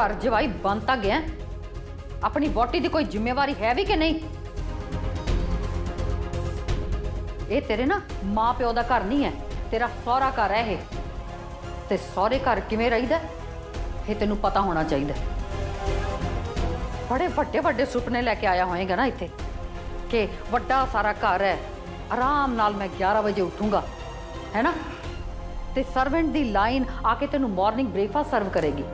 ਘਰ ਜਵਾਈ ਬਣ ਤਾਂ ਗਿਆ। ਆਪਣੀ ਵੋਟੀ ਦੀ ਕੋਈ ਜ਼ਿੰਮੇਵਾਰੀ ਹੈ ਵੀ ਕਿ ਨਹੀਂ? ਇਹ ਤੇਰੇ ਨਾ ਮਾਂ ਪਿਓ ਦਾ ਘਰ ਨਹੀਂ ਹੈ। ਤੇਰਾ ਸਹੁਰਾ ਘਰ ਹੈ ਇਹ। ਤੇ ਸਹੁਰੇ ਘਰ ਕਿਵੇਂ ਰਹੀਦਾ? ਇਹ ਤੈਨੂੰ ਪਤਾ ਹੋਣਾ ਚਾਹੀਦਾ। ਬੜੇ ਵੱਡੇ ਵੱਡੇ ਸੁਪਨੇ ਲੈ ਕੇ ਆਇਆ ਹੋਏਗਾ ਨਾ ਇੱਥੇ ਕਿ ਵੱਡਾ ਸਾਰਾ ਘਰ ਹੈ। ਆਰਾਮ ਨਾਲ ਮੈਂ 11 ਵਜੇ ਉੱਠੂੰਗਾ, ਹੈ ਨਾ? ਤੇ ਸਰਵੈਂਟ ਦੀ ਲਾਈਨ ਆ ਕੇ ਤੈਨੂੰ ਮਾਰਨਿੰਗ ਬ੍ਰੇਕਫਾਸਟ ਸਰਵ ਕਰੇਗੀ।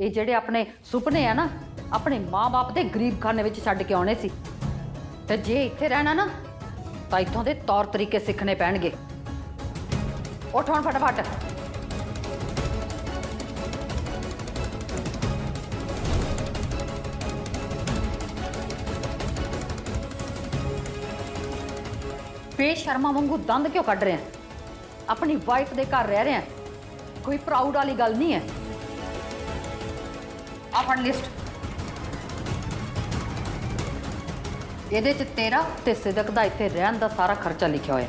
ਇਹ ਜਿਹੜੇ ਆਪਣੇ ਸੁਪਨੇ ਆ ਨਾ, ਆਪਣੇ ਮਾਪੇ ਦੇ ਗਰੀਬ ਖਾਨੇ ਵਿੱਚ ਛੱਡ ਕੇ ਆਉਣੇ ਸੀ। ਤੇ ਜੇ ਇੱਥੇ ਰਹਿਣਾ ਨਾ, ਤਾਂ ਇੱਥੋਂ ਦੇ ਤੌਰ ਤਰੀਕੇ ਸਿੱਖਣੇ ਪੈਣਗੇ। ਉੱਠ ਹੁਣ ਫਟਾਫਟ। ਬੇਸ਼ਰਮਾ ਵਾਂਗੂ ਦੰਦ ਕਿਉਂ ਕੱਢ ਰਿਹਾ ਆਪਣੀ ਵਾਈਫ ਦੇ ਘਰ ਰਹਿ ਰਿਹਾ ਕੋਈ ਪ੍ਰਾਊਡ ਵਾਲੀ ਗੱਲ ਨਹੀਂ ਹੈ। ਆਪਣ ਲਿਸਟ ਇਹਦੇ ਚ ਤੇਰਾ ਤੇ ਸਿਦਕ ਦਾ ਇੱਥੇ ਰਹਿਣ ਦਾ ਸਾਰਾ ਖਰਚਾ ਲਿਖਿਆ ਹੋਇਆ।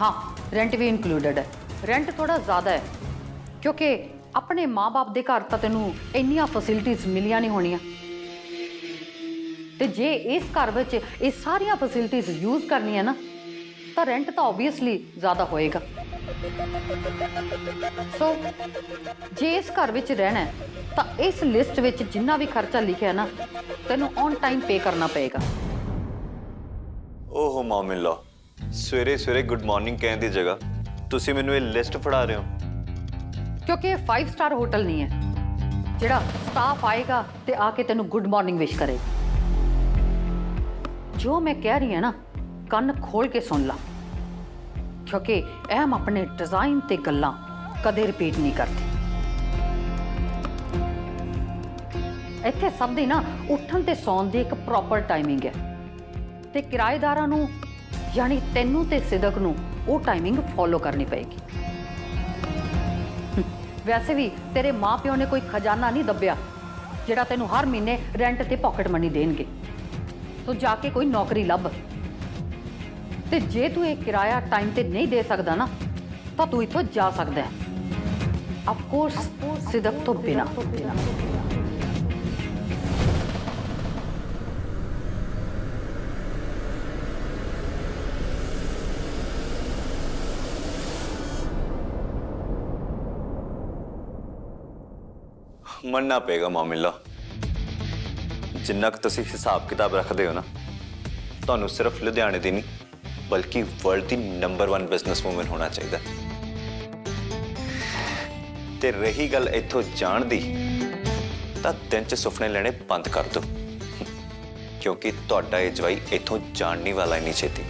ਹਾਂ ਰੈਂਟ ਵੀ ਇਨਕਲੂਡਡ ਹੈ। ਰੈਂਟ ਥੋੜਾ ਜ਼ਿਆਦਾ ਹੈ, ਕਿਉਂਕਿ ਆਪਣੇ ਮਾਪੇ ਦੇ ਘਰ ਤਾਂ ਤੈਨੂੰ ਇੰਨੀਆਂ ਫੈਸਿਲਿਟੀਆਂ ਮਿਲੀਆਂ ਨਹੀਂ ਹੋਣੀਆਂ। ਤੇ ਜੇ ਇਸ ਘਰ ਵਿੱਚ ਇਹ ਸਾਰੀਆਂ ਫੈਸਿਲਿਟੀਆਂ ਯੂਜ਼ ਕਰਨੀਆਂ ਨਾ, ਤਾਂ ਰੈਂਟ ਤਾਂ ਆਬਵੀਅਸਲੀ ਜ਼ਿਆਦਾ ਹੋਏਗਾ। ਸੋ ਜੇ ਇਸ ਘਰ ਵਿੱਚ ਰਹਿਣਾ ਹੈ, ਤਾਂ ਇਸ ਲਿਸਟ ਵਿੱਚ ਜਿੰਨਾ ਵੀ ਖਰਚਾ ਲਿਖਿਆ ਨਾ ਤੈਨੂੰ ਔਨ ਟਾਈਮ ਪੇ ਕਰਨਾ ਪਏਗਾ। ਓਹੋ ਮਾਮਿਲਾ ਸਵੇਰੇ ਸਵੇਰੇ ਗੁੱਡ ਮਾਰਨਿੰਗ ਕਹਿਣ ਦੀ ਜਗ੍ਹਾ ਤੁਸੀਂ ਮੈਨੂੰ ਇਹ ਲਿਸਟ ਫੜਾ ਰਹੇ ਹੋ। ਕਿਉਂਕਿ ਇਹ 5 ਸਟਾਰ ਹੋਟਲ ਨਹੀਂ ਹੈ। ਜਿਹੜਾ ਸਟਾਫ ਆਏਗਾ ਤੇ ਆ ਕੇ ਤੈਨੂੰ ਗੁੱਡ ਮਾਰਨਿੰਗ ਵਿਸ਼ ਕਰੇਗਾ। ਜੋ ਮੈਂ ਕਹਿ ਰਹੀ ਹਾਂ ਨਾ ਕੰਨ ਖੋਲ ਕੇ ਸੁਣ ਲਾ। ਕਿਉਂਕਿ ਅਹਿਮ ਆਪਣੇ ਡਿਜ਼ਾਈਨ ਤੇ ਗੱਲਾਂ ਕਦੇ ਰਿਪੀਟ ਨਹੀਂ ਕਰਦੇ। ਇੱਥੇ ਸਭ ਦੀ ਨਾ ਉੱਠਣ ਤੇ ਸੌਣ ਦੀ ਇੱਕ ਪ੍ਰੋਪਰ ਟਾਈਮਿੰਗ ਹੈ। ਤੇ ਕਿਰਾਏਦਾਰਾਂ ਨੂੰ, ਯਾਨੀ ਤੈਨੂੰ ਤੇ ਸਿਦਕ ਨੂੰ ਉਹ ਟਾਈਮਿੰਗ ਫੋਲੋ ਕਰਨੀ ਪਏਗੀ। ਵੈਸੇ ਵੀ ਤੇਰੇ ਮਾਪਿਓ ਨੇ ਕੋਈ ਖਜ਼ਾਨਾ ਨਹੀਂ ਦੱਬਿਆ, ਜਿਹੜਾ ਤੈਨੂੰ ਹਰ ਮਹੀਨੇ ਰੈਂਟ ਤੇ ਪਾਕਟ ਮਨੀ ਦੇਣਗੇ। ਤੂੰ ਜਾ ਕੇ ਕੋਈ ਨੌਕਰੀ ਲੱਭ। ਤੇ ਜੇ ਤੂੰ ਇਹ ਕਿਰਾਇਆ ਟਾਈਮ ਤੇ ਨਹੀਂ ਦੇ ਸਕਦਾ ਨਾ ਤਾਂ ਤੂੰ ਇੱਥੋਂ ਜਾ ਸਕਦਾ ਹੈ ਆਫ ਕੋਰਸ ਸਿਦਕ ਤੋਂ ਬਿਨਾ ਮੰਨਣਾ ਪਏਗਾ ਮਾਮਿਲਾ ਜਿੰਨਾ ਕੁ ਤੁਸੀਂ ਹਿਸਾਬ ਕਿਤਾਬ ਰੱਖਦੇ ਹੋ ਨਾ ਤੁਹਾਨੂੰ ਸਿਰਫ ਲੁਧਿਆਣੇ ਦੀ ਨਹੀਂ ਬਲਕਿ ਵਰਲਡ ਦੀ ਨੰਬਰ 1 ਬਿਜ਼ਨਸਵੂਮਨ ਹੋਣਾ ਚਾਹੀਦਾ ਤੇ ਰਹੀ ਗੱਲ ਇੱਥੋਂ ਜਾਣ ਦੀ ਤਾਂ ਦਿਨ 'ਚ ਸੁਪਨੇ ਲੈਣੇ ਬੰਦ ਕਰ ਦਿਓ ਕਿਉਂਕਿ ਤੁਹਾਡਾ ਇਹ ਜਵਾਈ ਇੱਥੋਂ ਜਾਣ ਨਹੀਂ ਵਾਲਾ ਨਹੀਂ ਛੇਤੀ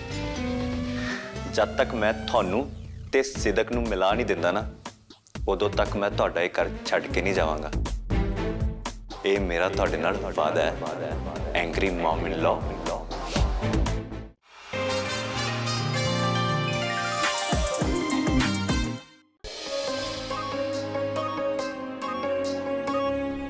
ਜਦ ਤੱਕ ਮੈਂ ਤੁਹਾਨੂੰ ਤੇ ਸਿਦਕ ਨੂੰ ਮਿਲਾ ਨਹੀਂ ਦਿੰਦਾ ਨਾ ਉਦੋਂ ਤੱਕ ਮੈਂ ਤੁਹਾਡਾ ਇਹ ਘਰ ਛੱਡ ਕੇ ਨਹੀਂ ਜਾਵਾਂਗਾ ਇਹ ਮੇਰਾ ਤੁਹਾਡੇ ਨਾਲ ਵਾਅਦਾ ਹੈ ਐਂਗਰੀ ਮਮ ਇਨ ਲਾਅ